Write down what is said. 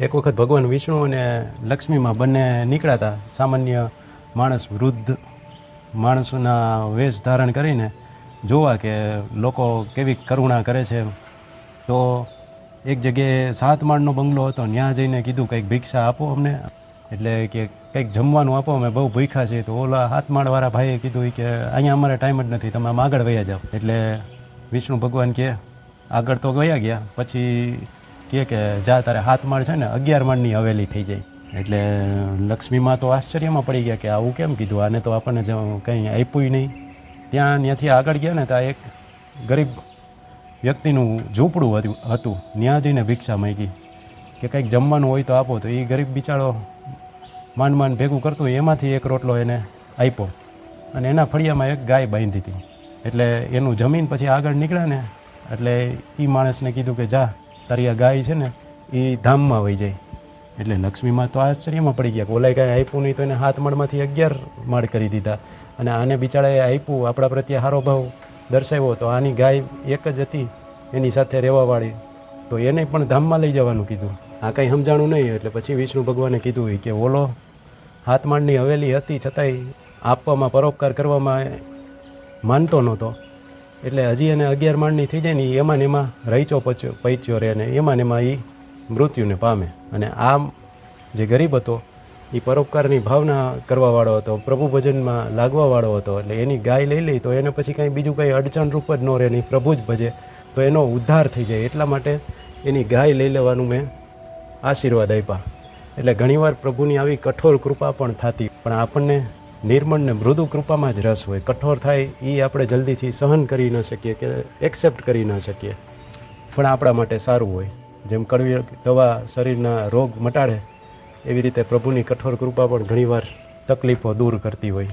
એક વખત ભગવાન વિષ્ણુ અને લક્ષ્મીમાં બંને નીકળ્યા હતા. સામાન્ય માણસ વૃદ્ધ માણસોના વેશ ધારણ કરીને જોવા કે લોકો કેવી કરુણા કરે છે. તો એક જગ્યાએ સાત માળનો બંગલો હતો. ત્યાં જઈને કીધું, કંઈક ભિક્ષા આપો અમને. એટલે કે, કંઈક જમવાનું આપો, અમે બહુ ભૂખ્યા છીએ. તો ઓલા હાથ માળવાળા ભાઈએ કીધું કે, અહીંયા અમારે ટાઈમ જ નથી, તમે આમ આગળ વયા જાઓ. એટલે વિષ્ણુ ભગવાન કે આગળ તો ગયા ગયા, પછી કહે કે જા તારે હાથ માળ છે ને અગિયાર માળની હવેલી થઈ જાય. એટલે લક્ષ્મીમાં તો આશ્ચર્યમાં પડી ગયા કે આવું કેમ કીધું? આને તો આપણને જ કંઈ આપ્યું નહીં. ત્યાં ત્યાંથી આગળ ગયા ને ત્યાં એક ગરીબ વ્યક્તિનું ઝૂંપડું હતું ત્યાં જઈને ભિક્ષા માંગી. કે કંઈક જમવાનું હોય તો આપો. તો એ ગરીબ બિચારો માંડ માંડ ભેગું કરતું એમાંથી એક રોટલો એને આપ્યો. અને એના ફળિયામાં એક ગાય બાંધી હતી. એટલે એનું જમીન પછી આગળ નીકળ્યા ને, એટલે એ માણસને કીધું કે જા તારી આ ગાય છે ને, એ ધામમાં વહી જાય. એટલે લક્ષ્મીમાં તો આશ્ચર્યમાં પડી ગયા ઓલાએ કાંઈ આપ્યું નહીં તો એને હાથ માળમાંથી અગિયાર માળ કરી દીધા. અને આને બિચારાએ આપ્યું, આપણા પ્રત્યે સારો ભાવ દર્શાવ્યો તો આની ગાય એક જ હતી, એની સાથે રહેવાવાળી તો એને પણ ધામમાં લઈ જવાનું કીધું. આ કંઈ સમજાણું નહીં, એટલે પછી વિષ્ણુ ભગવાને કીધું હોય કે, ઓલો, હાથમાળની હવેલી હતી છતાંય આપવામાં પરોપકાર કરવામાં માનતો નહોતો. એટલે હજી એને અગિયાર માળની થઈ જાય ને એમાં ને એમાં રહીચો પચ્યો પૈચ્યો રહે ને એમાં એમાં એ મૃત્યુને પામે. અને આ જે ગરીબ હતો એ પરોપકારની ભાવના કરવાવાળો હતો, પ્રભુ ભજનમાં લાગવાવાળો હતો, એટલે એની ગાય લઈ લઈ તો એને પછી કાંઈ બીજું કંઈ અડચણ રૂપ જ ન રહે નહીં પ્રભુ જ ભજે, તો એનો ઉદ્ધાર થઈ જાય. એટલા માટે એની ગાય લઈ લેવાનું મેં આશીર્વાદ આપ્યા. એટલે ઘણીવાર પ્રભુની આવી કઠોર કૃપા પણ થતી, પણ આપણને નિર્મળ ને મૃદુ કૃપામાં જ રસ હોય, કઠોર થાય એ આપણે જલ્દીથી સહન કરી ન શકીએ કે એક્સેપ્ટ કરી ન શકીએ. પણ આપણા માટે સારું હોય. જેમ કડવી દવા શરીરના રોગ મટાડે, એવી રીતે પ્રભુની કઠોર કૃપા પણ ઘણીવાર તકલીફો દૂર કરતી હોય.